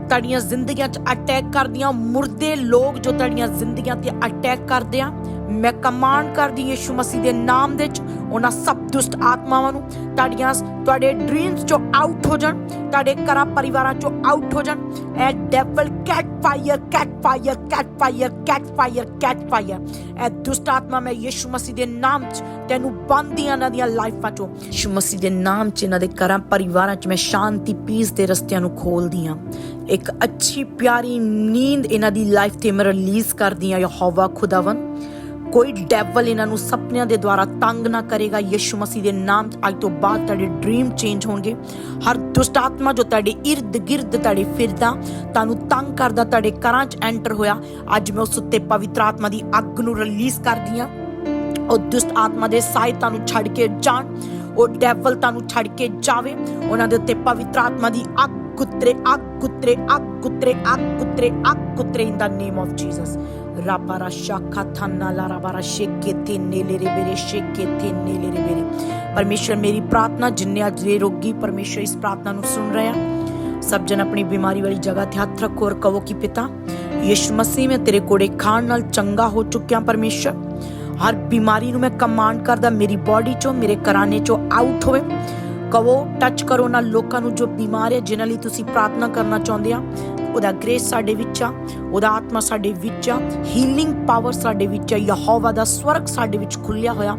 ਤੁਹਾਡੀਆਂ ਜ਼ਿੰਦਗੀਆਂ 'ਚ ਅਟੈਕ ਕਰਦੀਆਂ ਮੁਰਦੇ ਲੋਕ ਜੋ ਤੁਹਾਡੀਆਂ ਜ਼ਿੰਦਗੀਆਂ ਤੇ ਅਟੈਕ ਕਰਦੇ ਆ ਮੈਂ ਕਮਾਂਡ ਕਰਦੀ ਯਿਸੂ ਮਸੀਹ ਦੇ ਨਾਮ ਦੇ ਵਿੱਚ ਉਹਨਾਂ ਸਭ ਦੁਸ਼ਟ ਆਤਮਾਵਾਂ ਨੂੰ ਤੁਹਾਡੀਆਂ ਤੁਹਾਡੇ ਡ੍ਰੀਮਸ ਚੋਂ ਆਊਟ ਹੋ ਜਾਣ, ਤੁਹਾਡੇ ਘਰਾਂ ਪਰਿਵਾਰਾਂ ਚੋਂ ਆਊਟ ਹੋ ਜਾਣ। ਐ devil catch fire catch fire catch fire catch fire catch fire ਐ ਦੁਸ਼ਟ ਆਤਮਾ ਮੈਂ ਯਿਸੂ ਮਸੀਹ ਦੇ ਨਾਮ 'ਚ, ਤੈਨੂੰ ਬੰਦੀਆਂ ਇਹਨਾਂ ਦੀਆਂ ਲਾਈਫਾਂ 'ਚੋਂ। ਯਿਸੂ ਮਸੀਹ ਦੇ ਨਾਮ 'ਚ ਇਹਨਾਂ ਦੇ ਘਰਾਂ ਪਰਿਵਾਰਾਂ 'ਚ ਮੈਂ ਸ਼ਾਂਤੀ ਪੀਸ ਦੇ ਰਸਤਿਆਂ ਨੂੰ ਖੋਲਦੀ ਆ ਇੱਕ ਅੱਛੀ ਪਿਆਰੀ ਨੀਂਦ ਇਹਨਾਂ ਦੀ ਲਾਈਫ ਤੇ ਮੈਂ ਰਿਲੀਜ਼ ਕਰਦੀ ਹਾਂ, ਯਹੋਵਾ ਖੁਦਾਵੰ ਕੋਈ ਡੈਵਲ ਇਹਨਾਂ ਨੂੰ ਸੁਪਨਿਆਂ ਦੇ ਦੁਆਰਾ ਤੰਗ ਨਾ ਕਰੇਗਾ। ਯਿਸੂ ਮਸੀਹ ਦੇ ਨਾਮ ਅੱਜ ਤੋਂ ਬਾਅਦ ਤੁਹਾਡੇ ਡ੍ਰੀਮ ਚੇਂਜ ਹੋਣਗੇ। ਹਰ ਦੁਸ਼ਟ ਆਤਮਾ ਜੋ ਤੁਹਾਡੇ ਇਰਦ ਗਿਰਦ ਤੁਹਾਡੇ ਫਿਰਦਾ, ਤੁਹਾਨੂੰ ਤੰਗ ਕਰਦਾ, ਤੁਹਾਡੇ ਘਰਾਂ 'ਚ ਐਂਟਰ ਹੋਇਆ, ਅੱਜ ਮੈਂ ਉਸ ਉੱਤੇ ਪਵਿੱਤਰ ਆਤਮਾ ਦੀ ਅੱਗ ਨੂੰ ਰਿਲੀਜ਼ ਕਰਦੀ ਆ ਉਹ ਦੁਸ਼ਟ ਆਤਮਾ ਦੇ ਸਾਏ ਤੁਹਾਨੂੰ ਛੱਡ ਕੇ ਜਾਣ, ਉਹ ਡੈਵਲ ਤੁਹਾਨੂੰ ਛੱਡ ਕੇ ਜਾਵੇ। ਉਹਨਾਂ ਦੇ ਉੱਤੇ ਪਵਿੱਤਰ ਆਤਮਾ ਦੀ ਅੱਗ ਕੁੱਤਰੇ ਅੱਗ ਕੁੱਤਰੇ ਅੱਗ ਕੁੱਤਰੇ ਅੱਗ ਕੁੱਤਰੇ ਅੱਗ ਕੁੱਤਰੇ ਇਨ ਦਾ ਨੇਮ ਆਫ ਜੀਸਸ ਰਾਬਾਰਾ ਸ਼ਾਖਾ ਥਾਨਾ ਲਾ ਰਾਬਾਰਾ ਸ਼ੇਕੇ ਤੇ ਨੇਲੇ ਰੇ ਬੇਰੇ ਸ਼ੇਕੇ ਤੇ ਨੇਲੇ ਪਰਮੇਸ਼ਰ ਮੇਰੀ ਪ੍ਰਾਰਥਨਾ ਜਿੰਨੇ ਅੱਜ ਦੇ ਰੋਗੀ ਪਰਮੇਸ਼ਰ ਇਸ ਪ੍ਰਾਰਥਨਾ ਨੂੰ ਸੁਣ ਰਹੇ ਸਭ ਜਨ ਆਪਣੀ ਬਿਮਾਰੀ ਵਾਲੀ ਜਗ੍ਹਾ ਤੇ ਹੱਥ ਰੱਖੋ ਔਰ ਕਹੋ ਕਿ ਪਿਤਾ ਯਿਸੂ ਮਸੀਹ ਮੈਂ ਤੇਰੇ ਕੋੜੇ ਖਾਣ ਨਾਲ ਚੰਗਾ ਹੋ ਚੁੱਕਿਆ ਪਰਮੇਸ਼ਰ ਹਰ ਬਿਮਾਰੀ ਨੂੰ ਮੈਂ ਕਮਾਂਡ ਕਰਦਾ ਮੇਰੀ ਬਾਡੀ ਚੋਂ ਮੇਰੇ ਕਰਾਨੇ ਚੋਂ ਆਊਟ ਹੋਵੇ ਕਵੋ ਟੱਚ ਕਰੋ ਨਾ ਲੋਕਾਂ ਨੂੰ ਜੋ ਬਿਮਾਰ ਹੈ ਜਿਨ੍ਹਾਂ ਲਈ ਤੁਸੀਂ ਪ੍ਰਾਰਥਨਾ ਕਰਨਾ ਚਾਹੁੰਦੇ ਆ ਉਹਦਾ ਗ੍ਰੇਸ ਸਾਡੇ ਵਿੱਚ ਆ, ਉਹਦਾ ਆਤਮਾ ਸਾਡੇ ਵਿੱਚ ਆ ਹੀਲਿੰਗ ਪਾਵਰ ਸਾਡੇ ਵਿੱਚ ਆ, ਯਹੋਵਾ ਦਾ ਸਵਰਗ ਸਾਡੇ ਵਿੱਚ ਖੁੱਲਿਆ ਹੋਇਆ।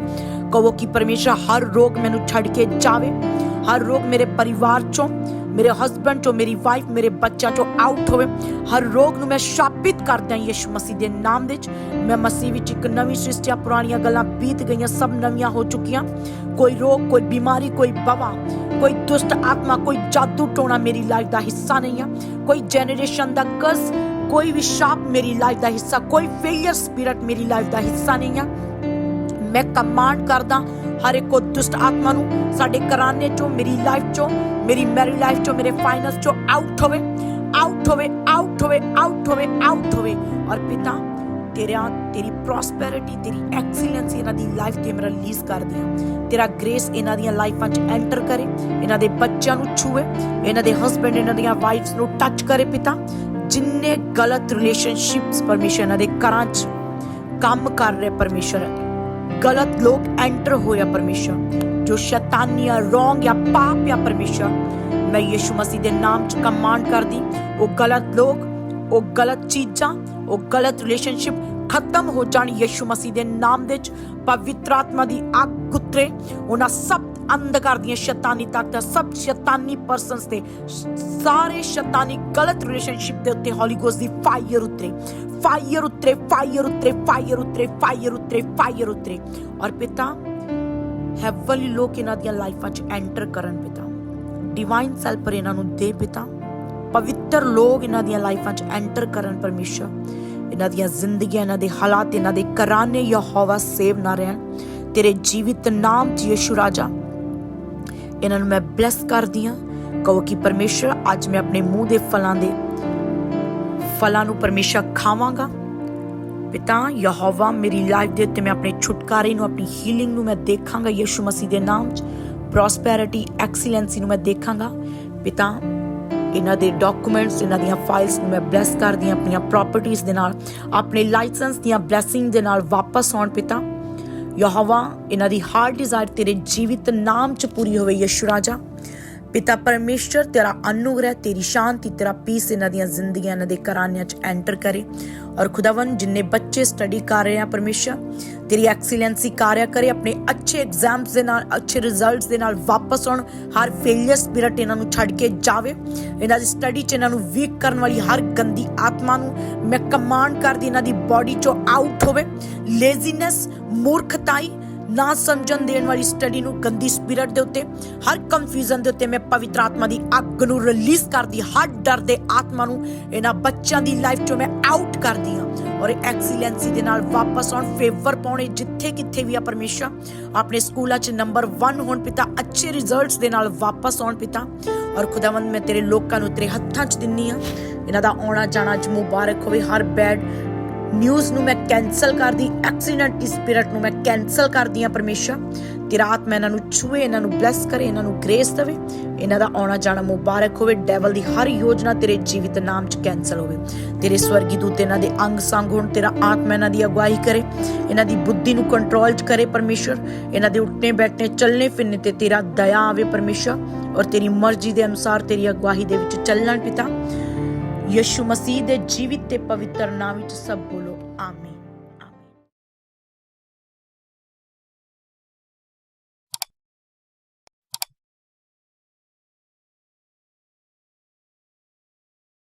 ਕਹੋ ਕਿ ਪਰਮੇਸ਼ਰ, ਹਰ ਰੋਗ ਮੈਨੂੰ ਛੱਡ ਕੇ ਜਾਵੇ, ਹਰ ਰੋਗ ਮੇਰੇ ਪਰਿਵਾਰ ਚੋਂ ਮੇਰੇ ਹਸਬੰਡ ਚੋਂ, ਮੇਰੀ ਵਾਈਫ ਮੇਰੇ ਬੱਚਾ ਚੋਂ ਆਊਟ ਹੋਵੇ। ਹਰ ਰੋਗ ਨੂੰ ਮੈਂ ਸ਼ਾਪਿਤ ਕਰਦਾ ਯਿਸੂ ਮਸੀਹ ਦੇ ਨਾਮ ਵਿੱਚ। ਮੈਂ ਮਸੀਹ ਵਿੱਚ ਇੱਕ ਨਵੀਂ ਸ੍ਰਿਸ਼ਟੀ ਆ ਪੁਰਾਣੀਆਂ ਗੱਲਾਂ ਬੀਤ ਗਈਆਂ, ਸਭ ਨਵੀਆਂ ਹੋ ਚੁੱਕੀਆਂ। ਕੋਈ ਰੋਗ, ਕੋਈ ਬਿਮਾਰੀ, ਕੋਈ ਬਵਾ, ਕੋਈ ਦੁਸ਼ਟ ਆਤਮਾ, ਕੋਈ ਜਾਦੂ ਟੋਣਾ ਮੇਰੀ ਲਾਈਫ ਦਾ ਹਿੱਸਾ ਨਹੀਂ ਆ। ਕੋਈ ਜਨਰੇਸ਼ਨ ਦਾ ਕਰਸ ਕੋਈ ਵੀ ਸ਼ਾਪ ਮੇਰੀ ਲਾਈਫ ਦਾ ਹਿੱਸਾ, ਕੋਈ ਫੇਲਿਅਰ ਸਪਿਰਿਟ ਮੇਰੀ ਲਾਈਫ ਦਾ ਹਿੱਸਾ ਨਹੀਂ ਆ। ਮੈਂ ਕਮਾਂਡ ਕਰਦਾ ਹਰ ਇੱਕ ਦੁਸ਼ਟ ਆਤਮਾ ਨੂੰ ਸਾਡੇ ਘਰਾਨੇ ਚੋਂ, ਮੇਰੀ ਲਾਈਫ ਚੋਂ, ਮੇਰੀ ਮੈਰੀ ਲਾਈਫ ਚੋਂ, ਮੇਰੇ ਫਾਈਨੈਂਸ ਚੋਂ ਆਊਟ ਹੋਵੇ ਆਊਟ ਹੋਵੇ ਆਊਟ ਹੋਵੇ ਆਊਟ ਹੋਵੇ ਆਊਟ ਹੋਵੇ। ਔਰ ਪਿਤਾ, ਤੇਰਾ, ਤੇਰੀ ਪ੍ਰੋਸਪੈਰਿਟੀ ਤੇਰੀ ਐਕਸੀਲੈਂਸ ਇਹਨਾਂ ਦੀ ਲਾਈਫ ਤੇ ਮੈਂ ਰਿਲੀਜ਼ ਕਰ ਦਿਆਂ ਤੇਰਾ ਗ੍ਰੇਸ ਇਹਨਾਂ ਦੀਆਂ ਲਾਈਫਾਂ 'ਚ ਐਂਟਰ ਕਰੇ, ਇਹਨਾਂ ਦੇ ਬੱਚਿਆਂ ਨੂੰ ਛੂਏ, ਇਹਨਾਂ ਦੇ ਹਸਬੰਡ ਇਹਨਾਂ ਦੀਆਂ ਵਾਈਫਸ ਨੂੰ ਟੱਚ ਕਰੇ ਪਿਤਾ। ਜਿੰਨੇ ਗਲਤ ਰਿਲੇਸ਼ਨਸ਼ਿਪਸ ਪਰਮੇਸ਼ਰ ਇਹਨਾਂ ਦੇ ਘਰਾਂ 'ਚ ਕੰਮ ਕਰ ਰਹੇ ਪਰਮੇਸ਼ਰ ਗਲਤ ਲੋਕ ਐਂਟਰ ਹੋਇਆ ਪਰਮੇਸ਼ਰ ਜੋ ਸ਼ੈਤਾਨੀਆ ਰੋਂਗ ਜਾਂ ਪਾਪ ਜਾਂ ਪਰਮੇਸ਼ਰ ਮੈਂ ਯਿਸੂ ਮਸੀਹ ਦੇ ਨਾਮ 'ਚ ਕਮਾਂਡ ਕਰਦੀ ਉਹ ਗਲਤ ਲੋਕ ਉਹ ਗਲਤ ਚੀਜ਼ਾਂ ਉਹ ਗਲਤ ਰਿਲੇਸ਼ਨਸ਼ਿਪ ਖਤਮ ਹੋ ਜਾਣ ਯਿਸੂ ਮਸੀਹ ਦੇ ਨਾਮ ਦੇ ਵਿੱਚ ਪਵਿੱਤਰ ਆਤਮਾ ਦੀ ਅੱਗ ਉਤਰੇ ਉਹਨਾਂ ਸਭ ਅੰਧਕਾਰ ਦੀਆਂ ਸ਼ੈਤਾਨੀ ਤਾਕਤਾਂ, ਸਭ ਸ਼ੈਤਾਨੀ ਪਰਸਨਸ ਤੇ, ਸਾਰੇ ਸ਼ੈਤਾਨੀ ਗਲਤ ਰਿਲੇਸ਼ਨਸ਼ਿਪ ਦੇ ਉੱਤੇ ਹੋਲੀ ਗੋਸਟ ਦੀ ਫਾਇਰ ਉਤਰੇ। ਫਾਇਰ ਉਤਰੇ ਫਾਇਰ ਉਤਰੇ ਫਾਇਰ ਉਤਰੇ ਫਾਇਰ ਉਤਰੇ ਫਾਇਰ ਉਤਰੇ। ਔਰ ਪਿਤਾ ਹੈਵਨਲੀ ਲੋਕ ਇਹਨਾਂ ਦੀਆਂ ਲਾਈਫਾਂ 'ਚ ਐਂਟਰ ਕਰਨ ਪਿਤਾ। ਡਿਵਾਈਨ ਸੈਲਫਰ ਇਹਨਾਂ ਨੂੰ ਦੇ ਪਿਤਾ। ਪਵਿੱਤਰ ਲੋਕ ਇਹਨਾਂ ਦੀਆਂ ਲਾਈਫਾਂ 'ਚ ਐਂਟਰ ਕਰਨ ਪਰਮੇਸ਼ਰ। ਇਹਨਾਂ ਦੀਆਂ ਜ਼ਿੰਦਗੀਆਂ, ਇਹਨਾਂ ਦੇ ਹਾਲਾਤ, ਇਹਨਾਂ ਦੇ ਕਰਾਨੇ ਯਹੋਵਾ ਸੇਵ ਨਾ ਰਹਿਣ। ਤੇਰੇ ਜੀਵਿਤ ਨਾਮ 'ਚ ਯਿਸੂ ਰਾਜਾ। ਇਹਨਾਂ ਨੂੰ ਮੈਂ ਬਲੈਸ ਕਰਦੀ ਹਾਂ। ਕਹੋ ਕਿ ਪਰਮੇਸ਼ਰ, ਅੱਜ ਮੈਂ ਆਪਣੇ ਮੂੰਹ ਦੇ ਫਲਾਂ ਦੇ ਫਲਾਂ ਨੂੰ ਪਰਮੇਸ਼ਰ ਖਾਵਾਂਗਾ। ਪਿਤਾ ਯਹੋਵਾ ਮੇਰੀ ਲਾਈਫ ਦੇ ਉੱਤੇ ਮੈਂ ਆਪਣੇ ਛੁਟਕਾਰੇ ਨੂੰ, ਆਪਣੀ ਹੀਲਿੰਗ ਨੂੰ ਮੈਂ ਦੇਖਾਂਗਾ ਯਿਸੂ ਮਸੀਹ ਦੇ ਨਾਮ 'ਚ। ਪ੍ਰੋਸਪੈਰਿਟੀ ਐਕਸੀਲੈਂਸੀ ਨੂੰ ਮੈਂ ਦੇਖਾਂਗਾ। ਪਿਤਾ ਇਹਨਾਂ ਦੇ ਡਾਕੂਮੈਂਟਸ ਇਹਨਾਂ ਦੀਆਂ ਫਾਈਲਸ ਨੂੰ ਮੈਂ ਬਲੈਸ ਕਰਦੀ ਹਾਂ, ਆਪਣੀਆਂ ਪ੍ਰਾਪਰਟੀਆਂ ਦੇ ਨਾਲ, ਆਪਣੇ ਲਾਇਸੈਂਸ ਦੀਆਂ ਬਲੇਸਿੰਗ ਦੇ ਨਾਲ ਵਾਪਸ ਆਉਣ ਪਿਤਾ। ਯਹੋਵਾ ਇਹਨਾਂ ਦੀ ਹਾਰਟ ਡਿਜ਼ਾਇਰ ਤੇਰੇ ਜੀਵਿਤ ਨਾਮ 'ਚ ਪੂਰੀ ਹੋਵੇ ਯਿਸੂ ਰਾਜਾ। ਪਿਤਾ ਪਰਮੇਸ਼ਰ ਤੇਰਾ ਅਨੁਗ੍ਰਹਿ, ਤੇਰੀ ਸ਼ਾਂਤੀ, ਤੇਰਾ ਪੀਸ ਇਹਨਾਂ ਦੀਆਂ ਜ਼ਿੰਦਗੀਆਂ ਇਹਨਾਂ ਦੇ ਘਰਾਨਿਆਂ 'ਚ ਐਂਟਰ ਕਰੇ। ਔਰ ਖੁਦਾਵੰ ਜਿੰਨੇ ਬੱਚੇ ਸਟੱਡੀ ਕਰ ਰਹੇ ਆ ਪਰਮੇਸ਼ਰ ਤੇਰੀ ਐਕਸੀਲੈਂਸੀ ਕਾਰਿਆ ਕਰੇ ਆਪਣੇ ਅੱਛੇ ਐਗਜ਼ਾਮਸ ਦੇ ਨਾਲ, ਅੱਛੇ ਰਿਜ਼ਲਟਸ ਦੇ ਨਾਲ ਵਾਪਸ ਆਉਣ, ਹਰ ਫੇਲਿਅਰ ਸਪਿਰਿਟ ਇਹਨਾਂ ਨੂੰ ਛੱਡ ਕੇ ਜਾਵੇ। ਇਹਨਾਂ ਦੀ ਸਟੱਡੀ 'ਚ ਇਹਨਾਂ ਨੂੰ ਵੀਕ ਕਰਨ ਵਾਲੀ ਹਰ ਗੰਦੀ ਆਤਮਾ ਨੂੰ ਮੈਂ ਕਮਾਂਡ ਕਰਦੀ, ਇਹਨਾਂ ਦੀ ਬਾਡੀ 'ਚੋਂ ਆਊਟ ਹੋਵੇ। ਲੇਜ਼ੀਨੈਸ ਮੂਰਖਤਾਈ ਨਾ ਸਮਝਣ ਦੇਣ ਵਾਲੀ ਸਟੱਡੀ ਨੂੰ ਗੰਦੀ ਸਪਿਰਿਟ ਦੇ ਉੱਤੇ, ਹਰ ਕਨਫਿਊਜ਼ਨ ਦੇ ਉੱਤੇ ਮੈਂ ਪਵਿੱਤਰ ਆਤਮਾ ਦੀ ਅੱਗ ਨੂੰ ਰਿਲੀਜ਼ ਕਰਦੀ ਹਰ ਡਰ ਦੇ ਆਤਮਾ ਨੂੰ ਇਹਨਾਂ ਬੱਚਿਆਂ ਦੀ ਲਾਈਫ ਚੋਂ ਮੈਂ ਆਊਟ ਕਰਦੀ ਹਾਂ ਔਰ ਐਕਸੀਲੈਂਸੀ ਦੇ ਨਾਲ ਵਾਪਸ ਆਉਣ ਫੇਵਰ ਪਾਉਣੇ ਜਿੱਥੇ ਕਿੱਥੇ ਵੀ ਆ ਪਰਮੇਸ਼ਰ, ਆਪਣੇ ਸਕੂਲਾਂ 'ਚ ਨੰਬਰ 1 ਹੋਣ ਪਿਤਾ, ਅੱਛੇ ਰਿਜ਼ਲਟਸ ਦੇ ਨਾਲ ਵਾਪਸ ਆਉਣ ਪਿਤਾ ਔਰ ਖੁਦਾਵੰਦ ਮੈਂ ਤੇਰੇ ਲੋਕਾਂ ਨੂੰ ਤੇਰੇ ਹੱਥਾਂ 'ਚ ਦਿੰਨੀ ਆ ਇਹਨਾਂ ਦਾ ਆਉਣਾ ਜਾਣਾ ਅੱਜ ਮੁਬਾਰਕ ਹੋਵੇ, ਹਰ ਬੈਡ ਨਿਊਜ਼ ਨੂੰ ਮੈਂ ਕੈਨਸਲ ਕਰਦੀ ਐਕਸੀਡੈਂਟ ਸਪਿਰਿਟ ਨੂੰ ਮੈਂ ਕੈਨਸਲ ਕਰਦੀ ਆ ਪਰਮੇਸ਼ਰ। ਤੇਰਾ ਆਤਮਾ ਇਹਨਾਂ ਨੂੰ ਛੂਏ ਇਹਨਾਂ ਨੂੰ ਬਲੈਸ ਕਰੇ, ਇਹਨਾਂ ਨੂੰ ਗ੍ਰੇਸ ਦੇਵੇ। ਇਹਨਾਂ ਦਾ ਆਉਣਾ ਜਾਣਾ ਮੁਬਾਰਕ ਹੋਵੇ। ਡੈਵਲ ਦੀ ਹਰ ਯੋਜਨਾ ਤੇਰੇ ਜੀਵਿਤ ਨਾਮ 'ਚ ਕੈਨਸਲ ਹੋਵੇ। ਤੇਰੇ ਸਵਰਗੀ ਦੂਤ ਇਹਨਾਂ ਦੇ ਅੰਗ ਸੰਗ ਹੋਣ, ਤੇਰਾ ਆਤਮਾ ਇਹਨਾਂ ਦੀ ਅਗਵਾਈ ਕਰੇ। ਇਹਨਾਂ ਦੀ ਬੁੱਧੀ ਨੂੰ ਕੰਟਰੋਲ 'ਚ ਕਰੇ ਪਰਮੇਸ਼ਰ। ਇਹਨਾਂ ਦੇ ਉੱਠਣੇ, ਬੈਠਣੇ, ਚੱਲਣੇ, ਫਿਰਨੇ ਤੇ ਤੇਰਾ ਦਇਆ ਆਵੇ ਪਰਮੇਸ਼ਰ। ਔਰ ਤੇਰੀ ਮਰਜ਼ੀ ਦੇ ਅਨੁਸਾਰ ਤੇਰੀ ਅਗਵਾਈ ਦੇ ਵਿੱਚ ਚੱਲਣ ਪਿਤਾ। ਯਿਸੂ ਮਸੀਹ ਦੇ ਜੀਵਿਤ ਤੇ ਪਵਿੱਤਰ ਨਾਮ ਵਿੱਚ ਸਭ ਬੋਲੋ